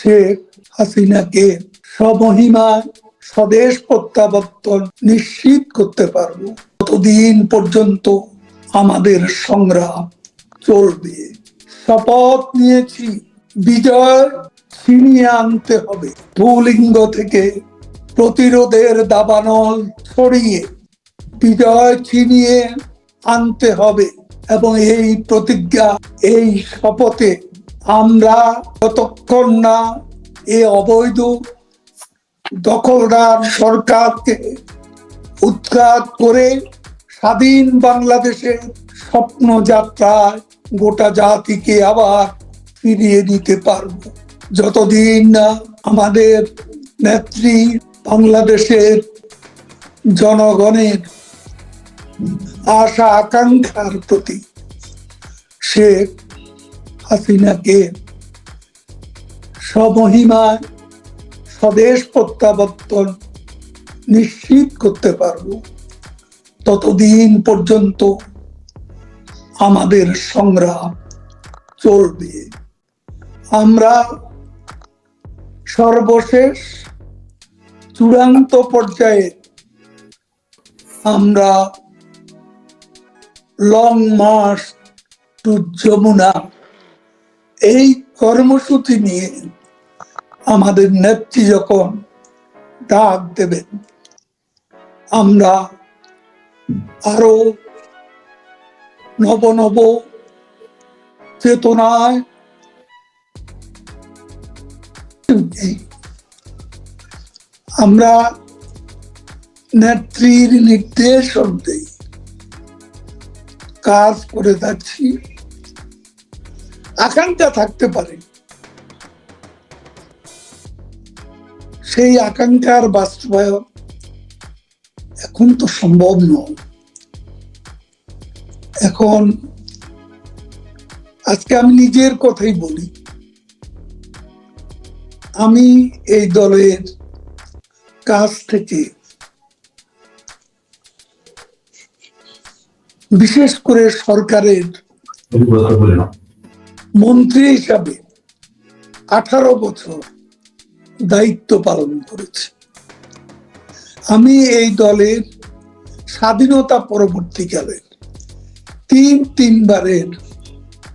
শেখ হাসিনাকে স্বমহিমায় স্বদেশ প্রত্যাবর্তন নিশ্চিত করতে পারব। ততদিন পর্যন্ত আমাদের সংগ্রাম চলবে। শপথ নিয়েছি, বিজয় ছিনিয়ে আনতে হবে। ভূলিঙ্গ থেকে প্রতিরোধের দাবানল ছড়িয়ে বিজয় ছিনিয়ে আনতে হবে এবং এই প্রতিজ্ঞা, এই শপথে আমরা যতক্ষণ না এ অবৈধ দখলদার সরকারকে উৎখাত করে স্বাধীন বাংলাদেশের স্বপ্ন যাত্রায় গোটা জাতিকে আবার ফিরিয়ে দিতে পারব। যতদিন না আমাদের নেত্রী বাংলাদেশের জনগণের আশা আকাঙ্ক্ষার প্রতি শেখ হাসিনাকে স্বমহিমায় স্বদেশ প্রত্যাবর্তন নিশ্চিত করতে পারব। ততদিন পর্যন্ত আমাদের সংগ্রাম চলবে। আমরা সর্বশেষ চূড়ান্ত পর্যায়ে আমরা লং মার্চ টু যমুনা এই কর্মসূচি নিয়ে আমাদের নেত্রী যখন ডাক দেবেন, আমরা আরও নব নব চেতনায় আমরা নেত্রীর নির্দেশ অনুযায়ী কাজ করে যাচ্ছি। আকাঙ্ক্ষা থাকতে পারে। সেই আকাঙ্ক্ষার বাস্তবায়ন এখন তো সম্ভব নয়। এখন আজকে আমি নিজের কথাই বলি। আমি এই দলের কাছ থেকে বিশেষ করে সরকারের মন্ত্রী হিসাবে আঠারো বছর দায়িত্ব পালন করেছি। আমি এই দলের স্বাধীনতা পরবর্তীকালের তিন তিনবারের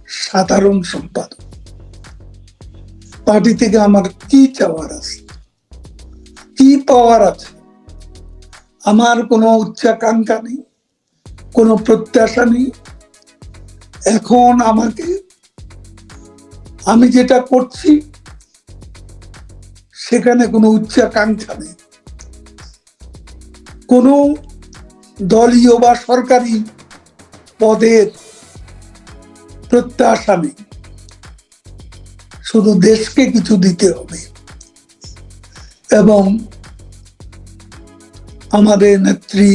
সাধারণ সম্পাদক। পার্টি থেকে আমার কি চাওয়ার আছে? কি পাওয়ার আছে? আমার কোনো উচ্চাকাঙ্ক্ষা নেই, কোনো প্রত্যাশা নেই। এখন আমাকে আমি যেটা করছি, সেখানে কোনো উচ্চাকাঙ্ক্ষা নেই। কোনো দলীয় বা সরকারি পদের প্রত্যাশা নেই। শুধু দেশকে কিছু দিতে হবে এবং আমাদের নেত্রী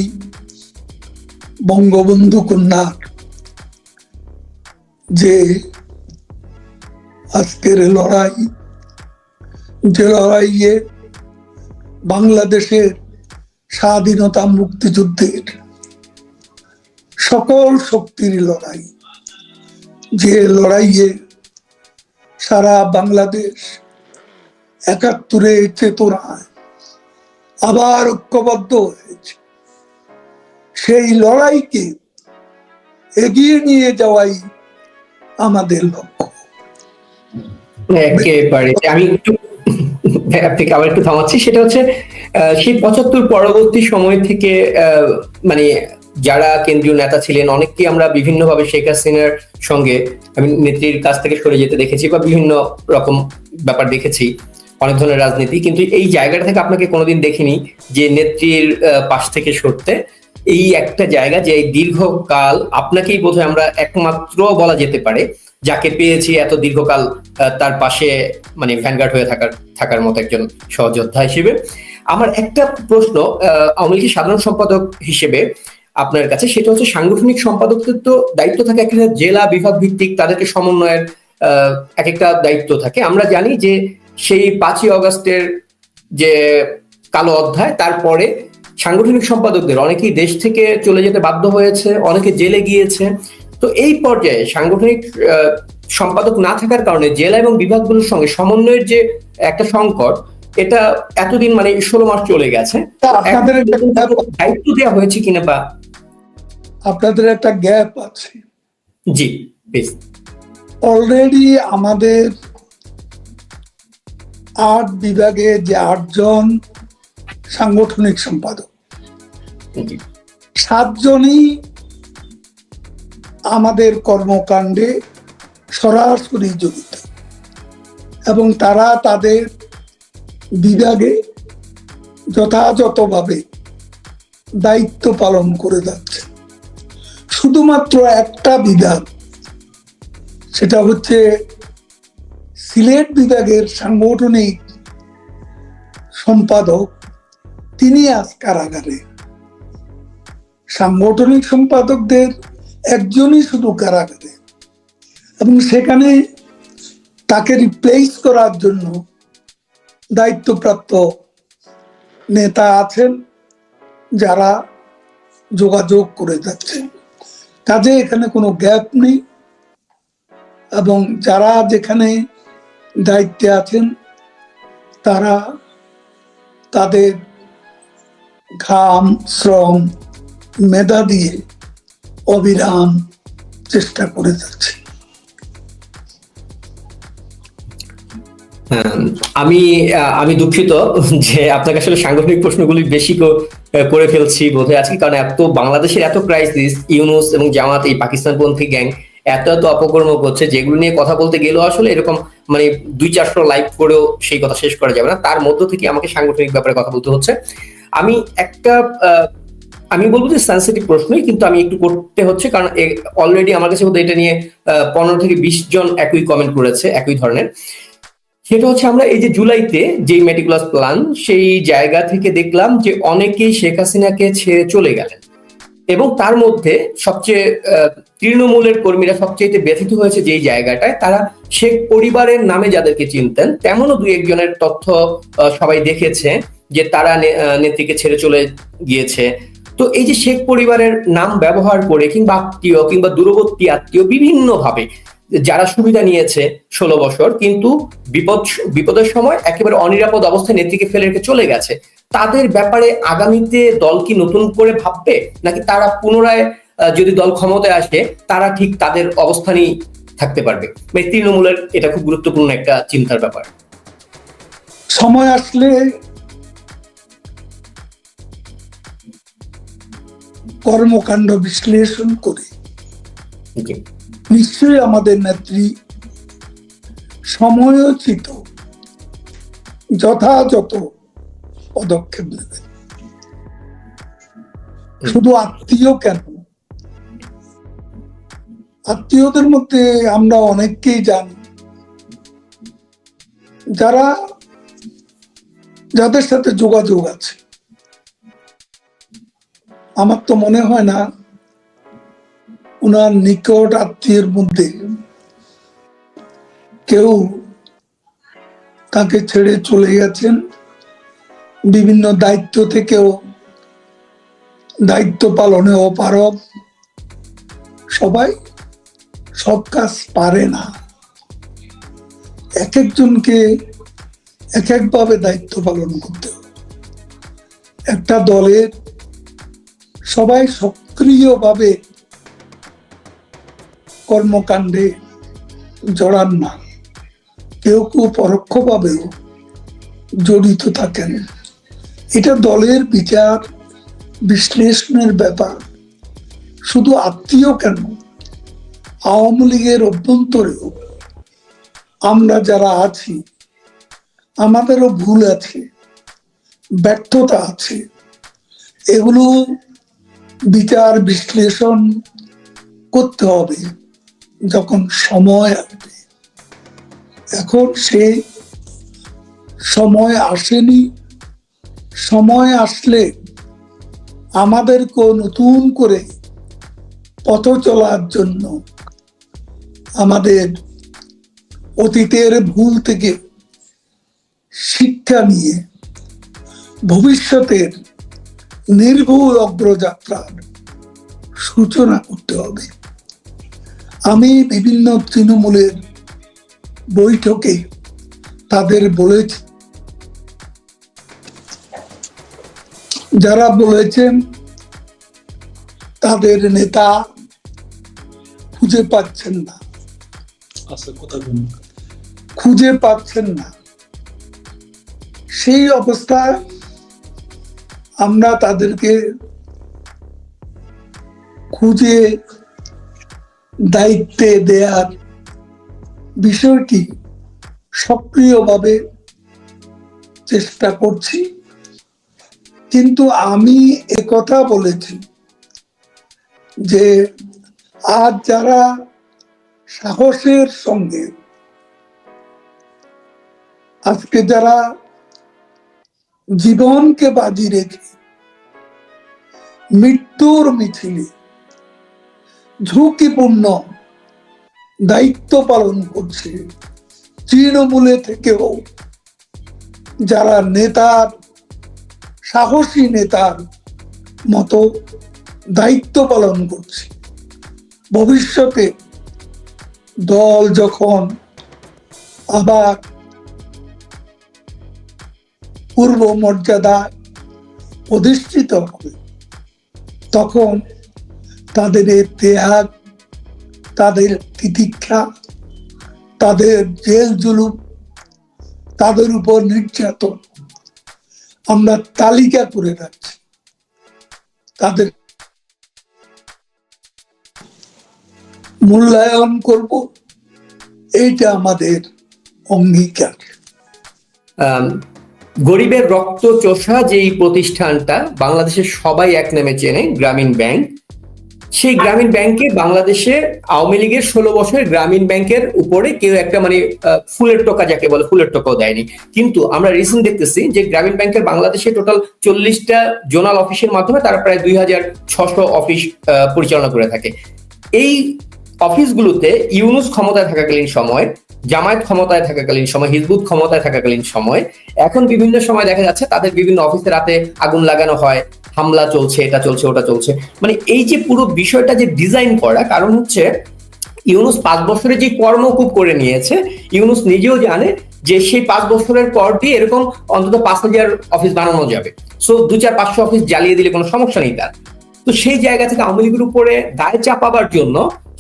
বঙ্গবন্ধু কন্যার যে আজকের লড়াই, যে লড়াইয়ে বাংলাদেশের স্বাধীনতা মুক্তিযুদ্ধের সকল শক্তির লড়াই, যে লড়াইয়ে সারা বাংলাদেশ একাত্তরে চেতনায় আবার ঐক্যবদ্ধ হয়েছে। সেই লড়াইকে এগিয়ে নিয়ে যাওয়াই আমাদের লক্ষ্য। একেবারে। আমি একটু আপনাকে আবার একটু থামাচ্ছি, সেটা হচ্ছে সেই পঁচাত্তর পরবর্তী সময় থেকে মানে যারা কেন্দ্রীয় নেতা ছিলেন অনেককে আমরা বিভিন্ন ভাবে শেখ হাসিনার সঙ্গে, আমি নেত্রীর কাছ থেকে সরে যেতে দেখেছি বা বিভিন্ন রকম ব্যাপার দেখেছি, অনেক ধরনের রাজনীতি, কিন্তু এই জায়গাটা থেকে আপনাকে কোনোদিন দেখিনি যে নেত্রীর পাশ থেকে সরতে। এই একটা জায়গা যে এই দীর্ঘকাল আপনাকেই বোধহয় আমরা একমাত্র বলা যেতে পারে যাকে পেয়েছি এত দীর্ঘকাল তার পাশে মানে ভ্যানগার্ড হয়ে থাকার থাকার মতো একজন সহযোদ্ধা হিসেবে। আমার একটা প্রশ্ন আওয়ামী লীগের সাধারণ সম্পাদক হিসেবে আপনার কাছে, সেটা হচ্ছে সাংগঠনিক সম্পাদকদের তো দায়িত্ব থাকে একটা জেলা বিভাগ ভিত্তিক, তাদেরকে সমন্বয়ের এক একটা দায়িত্ব থাকে। আমরা জানি যে সেই পাঁচই অগস্টের যে কালো অধ্যায়, তারপরে সাংগঠনিক সম্পাদকদের, অনেকেই দেশ থেকে চলে যেতে বাধ্য হয়েছে, অনেকে জেলে গিয়েছে তো এই পর্যায়ে সাংগঠনিক সম্পাদক না থাকার কারণে জেলা এবং বিভাগগুলোর সঙ্গে সমন্বয়ের যে একটা সংকট এটা এতদিন মানে ষোলো মাস চলে গেছে। আপনাদের দায়িত্ব দেওয়া হয়েছে কিনা বা আপনাদের একটা গ্যাপ আছে। জি অলরেডি আমাদের আট বিভাগে যে আটজন সাংগঠনিক সম্পাদক সাতজনই আমাদের কর্মকাণ্ডে সরাসরি জড়িত। এবং তারা তাদের বিভাগে যথাযথভাবে দায়িত্ব পালন করে যাচ্ছে। শুধুমাত্র একটা বিভাগ, সেটা হচ্ছে সিলেট বিভাগের সাংগঠনিক সম্পাদক, তিনি আজ কারাগারে। সাংগঠনিক সম্পাদকদের একজনই শুধু কারাগারে এবং সেখানে তাকে রিপ্লেস করার জন্য দায়িত্বপ্রাপ্ত নেতা আছেন যারা যোগাযোগ করে যাচ্ছেন। কাজে এখানে কোনো গ্যাপ নেই এবং যারা যেখানে দায়িত্বে আছেন, তারা তাদের ঘাম, শ্রম, মেধা দিয়ে অবিরাম চেষ্টা করে যাচ্ছে। আমি আমি দুঃখিত যে আপনাকে আসলে সাংগঠনিক প্রশ্নগুলি বেশি করে ফেলছি বোধহয় আজকে, কারণ এত বাংলাদেশের এত ক্রাইসিস ইউনুস এবং জামাত, এই পাকিস্তানপন্থী গ্যাং এত এত অপকর্ম করছে যেগুলো নিয়ে কথা বলতে গেলেও আসলে এরকম মানে দুই চারশো লাইভ করেও সেই কথা শেষ করা যাবে না। তার মধ্য থেকে আমাকে সাংগঠনিক ব্যাপারে কথা বলতে হচ্ছে। আমি একটা আমি বলব যে সেন্সিটিভ প্রশ্নই, কিন্তু আমি একটু করতে হচ্ছে, কারণ অলরেডি আমার কাছে এটা নিয়ে পনেরো থেকে বিশ জন একই কমেন্ট করেছে, একই ধরনের। সেটা হচ্ছে আমরা এই যে জুলাইতে যেই মেটিকুলাস প্ল্যান সেই জায়গা থেকে দেখলাম যে অনেকেই শেখ হাসিনাকে ছেড়ে চলে গেলেন। এবং তার মধ্যে সবচেয়ে তৃণমূলের কর্মীরা সবচেয়ে ব্যথিত হয়েছে যেই জায়গাটায়, তারা শেখ পরিবারের নামে যাদেরকে চিনতেন, তেমনও দুই একজনের তথ্য সবাই দেখেছে যে তারা নেত্রীকে ছেড়ে চলে গিয়েছে। তো এই যে শেখ পরিবারের নাম ব্যবহার করে কিংবা আত্মীয় কিংবা দূরবর্তী আত্মীয় বিভিন্ন ভাবে যারা সুবিধা নিয়েছে ষোলো বছর, কিন্তু বিপদ, বিপদের সময় একেবারে অনিরাপদ অবস্থায় নেত্রীকে ফেলে রেখে চলে গেছে, তাদের ব্যাপারে আগামীতে দল কি নতুন করে ভাববে? নাকি তারা পুনরায় যদি দল ক্ষমতায় আসে, তারা ঠিক তাদের অবস্থানই থাকতে পারবে? মানে তৃণমূলের এটা খুব গুরুত্বপূর্ণ একটা চিন্তার ব্যাপার। সময় আসলে কর্মকাণ্ড বিশ্লেষণ করে নিশ্চয়ই আমাদের নেত্রী সময়োচিত যথাযথ পদক্ষেপ নেবেন শুধু আত্মীয় কেন? আত্মীয়দের মধ্যে আমরা অনেককেই জানি। যারা যাদের সাথে যোগাযোগ আছে। আমার তো মনে হয় না ওনার নিকট আত্মীয়ের মধ্যে কেউ তাকে ছেড়ে চলে গেছেন। বিভিন্ন দায়িত্ব থেকেও দায়িত্ব পালনে অপারগ। সবাই সব কাজ পারে না। এক একজনকে এক একভাবে দায়িত্ব পালন করতে একটা দলের সবাই সক্রিয়ভাবে কর্মকাণ্ডে জড়ান না। কেউ কেউ পরোক্ষভাবেও জড়িত থাকেন। এটা দলের বিচার, বিশ্লেষণের ব্যাপার। শুধু আত্মীয় কেন? আওয়ামী লীগের অভ্যন্তরেও আমরা যারা আছি, আমাদেরও ভুল আছে, ব্যর্থতা আছে। এগুলো বিচার বিশ্লেষণ করতে হবে যখন সময় আসবে। এখন সে সময় আসেনি। সময় আসলে আমাদেরকে নতুন করে পথ চলার জন্য আমাদের অতীতের ভুল থেকে শিক্ষা নিয়ে ভবিষ্যতের নির্ভুল অগ্রযাত্রার সূচনা করতে হবে। আমি বিভিন্ন তৃণমূলের বৈঠকে তাদের বলেছে। যারা বলেছেন তাদের নেতা খুঁজে পাচ্ছেন না। আচ্ছা খুঁজে পাচ্ছেন না। সেই অবস্থায় আমরা তাদেরকে খুঁজে দায়িত্বে দেয়ার বিষয়টি সক্রিয়ভাবে চেষ্টা করছি। কিন্তু আমি একথা বলেছি যে আজ যারা সাহসের সঙ্গে, আজকে যারা জীবনকে বাজি রেখে, মৃত্যুর মিছিলে ঝুঁকিপূর্ণ দায়িত্ব পালন করছে তৃণমূলে থেকেও যারা নেতার, সাহসী নেতার মতো দায়িত্ব পালন করছে। ভবিষ্যতে দল যখন আবার পূর্ব মর্যাদা প্রতিষ্ঠিত হবে। তখন তাদের ত্যাগ, তাদের তিতিক্ষা, তাদের জেল জুলুম তাদের উপর নির্যাতন আমরা তালিকা করে রাখছি। তাদের মূল্যায়ন করব। এইটা আমাদের অঙ্গীকার। গরিবের রক্ত চোষা যেই প্রতিষ্ঠানটা বাংলাদেশের সবাই এক নামে চেনে, গ্রামীণ ব্যাংক। সেই গ্রামীণ ব্যাংকে বাংলাদেশে আওয়ামী লীগের ষোলো বছরের গ্রামীণ ব্যাংকের উপরে কেউ একটা মানে ফুলের টোকা যাকে বলে, ফুলের টোকাও দেয়নি। কিন্তু আমরা রিসেন্ট দেখতেছি যে গ্রামীণ ব্যাংকের বাংলাদেশে টোটাল চল্লিশটা জোনাল অফিসের মাধ্যমে তারা প্রায় দুই হাজার ছশো অফিস পরিচালনা করে থাকে। এই অফিসগুলোতে ইউনুস ক্ষমতায় থাকাকালীন সময় জামায়াত ক্ষমতায় থাকাকালীন সময়, হিজবুত ক্ষমতায় থাকাকালীন সময়, এখন বিভিন্ন সময় দেখা যাচ্ছে তাদের বিভিন্ন অফিসে রাতে আগুন লাগানো হয়, হামলা চলছে, এটা চলছে, ওটা চলছে। মানে এই যে পুরো বিষয়টা যে ডিজাইন করা, কারণ হচ্ছে ইউনুস পাঁচ বছরে যে কর্মকূপ করে নিয়েছে, ইউনুস নিজেও জানে যে সেই পাঁচ বছরের পর দিয়ে এরকম অন্তত পাঁচ হাজার অফিস বানানো যাবে। সো দু চার পাঁচশো অফিস জ্বালিয়ে দিলে কোনো সমস্যা নেই তার। তো সেই জায়গা থেকে আওয়ামী লীগের উপরে দায় চাপাবার জন্য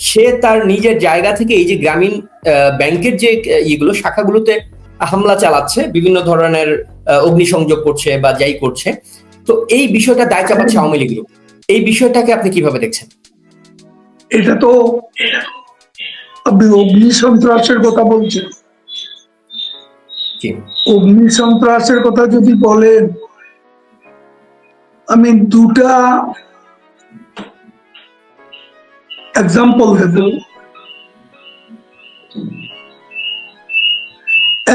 সে তার নিজের জায়গা থেকে এই যে গ্রামীণ ব্যাংকের যে ইয়েগুলো শাখাগুলোতে হামলা চালাচ্ছে বিভিন্ন ধরনের অগ্নিসংযোগ করছে বা যাই করছে। তো এই বিষয়টা দায় চাপাচ্ছে আওয়ামী লীগের এই বিষয়টাকে আপনি কীভাবে দেখছেন? এটা তো আপনি অগ্নি সন্ত্রাসের কথা বলছেন। অগ্নি সন্ত্রাসের কথা যদি বলেন আমি দুটা এক্সাম্পল দেব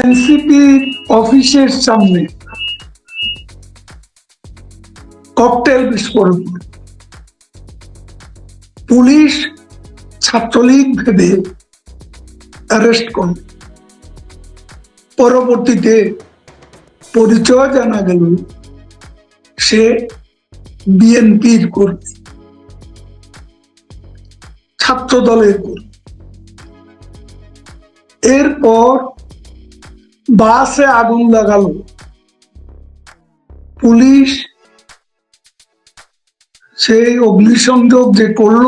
এনসিপি অফিসের সামনে ককটেল বিস্ফোরণ। পুলিশ ছাত্রলীগ ভেবে অ্যারেস্ট করে পরবর্তীতে পরিচয় জানা গেল, সে বিএনপির কর্মী ছাত্র দলের কর্মী এরপর বাসে আগুন লাগালো। পুলিশ সেই অগ্নিসংযোগ যে করল,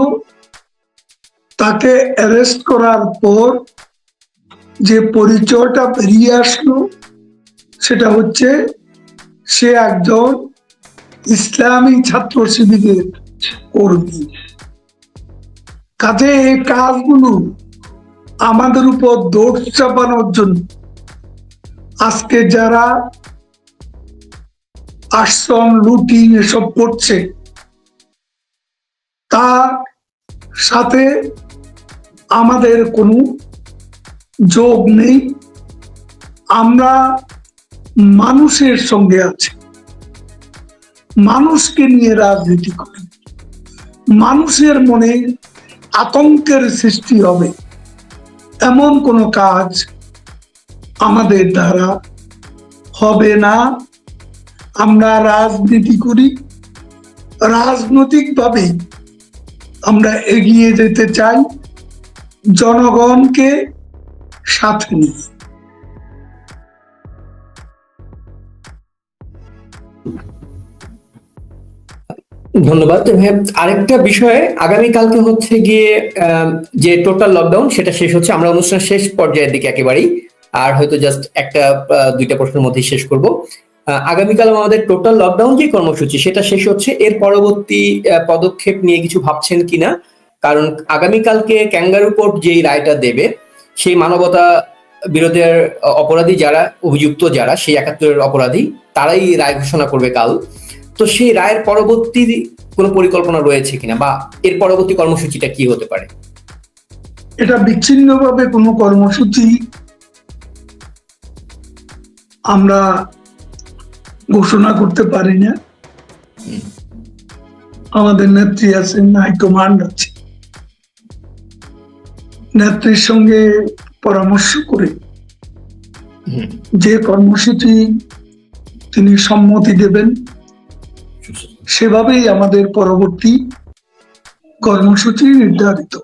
তাকে অ্যারেস্ট করার পর যে পরিচয়টা বেরিয়ে আসলো, সেটা হচ্ছে সে একজন ইসলামী ছাত্র শিবিরের কর্মী। কাজে এই কাজগুলো আমাদের উপর দোষ চাপানোর জন্য। আজকে যারা আশ্রম লুটিং এসব করছে, তার সাথে আমাদের কোনো যোগ নেই। আমরা মানুষের সঙ্গে আছি। মানুষকে নিয়ে রাজনীতি করি। মানুষের মনে আতঙ্কের সৃষ্টি হবে। এমন কোনো কাজ আমাদের দ্বারা হবে না। আমরা রাজনীতি করি। রাজনৈতিকভাবে আমরা এগিয়ে যেতে চাই। জনগণকে সাথে নিয়ে। ধন্যবাদ। আরেকটা বিষয়ে আগামীকালকে হচ্ছে গিয়ে যে টোটাল লকডাউন সেটা শেষ হচ্ছে, আমরা অনুষ্ঠান শেষ পর্যায়ের দিকে একেবারেই। আর হয়তো জাস্ট একটা দুইটা প্রশ্নের মধ্যে শেষ করব। আগামীকাল আমাদের টোটাল লকডাউন যে কর্মসূচি, সেটা শেষ হচ্ছে। এর পরবর্তী পদক্ষেপ নিয়ে কিছু ভাবছেন কিনা কারণ আগামীকালকে ক্যাঙ্গারু কোর্ট যেই রায়টা দেবে, সেই মানবতা বিরোধের অপরাধী যারা, অভিযুক্ত যারা, সেই একাত্তরের অপরাধী, তারাই রায় ঘোষণা করবে কাল। তো সেই রায়ের পরবর্তী কোনো পরিকল্পনা রয়েছে কিনা বা এর পরবর্তী কর্মসূচিটা কি হতে পারে? এটা বিচ্ছিন্নভাবে কোনো কর্মসূচি আমরা ঘোষণা করতে পারি না। আমাদের নেত্রী আছেন হাইকমান্ড আছে। নেত্রীর সঙ্গে পরামর্শ করে যে কর্মসূচি তিনি সম্মতি দেবেন সেভাবেই আমাদের পরবর্তী কর্মসূচি নির্ধারিত।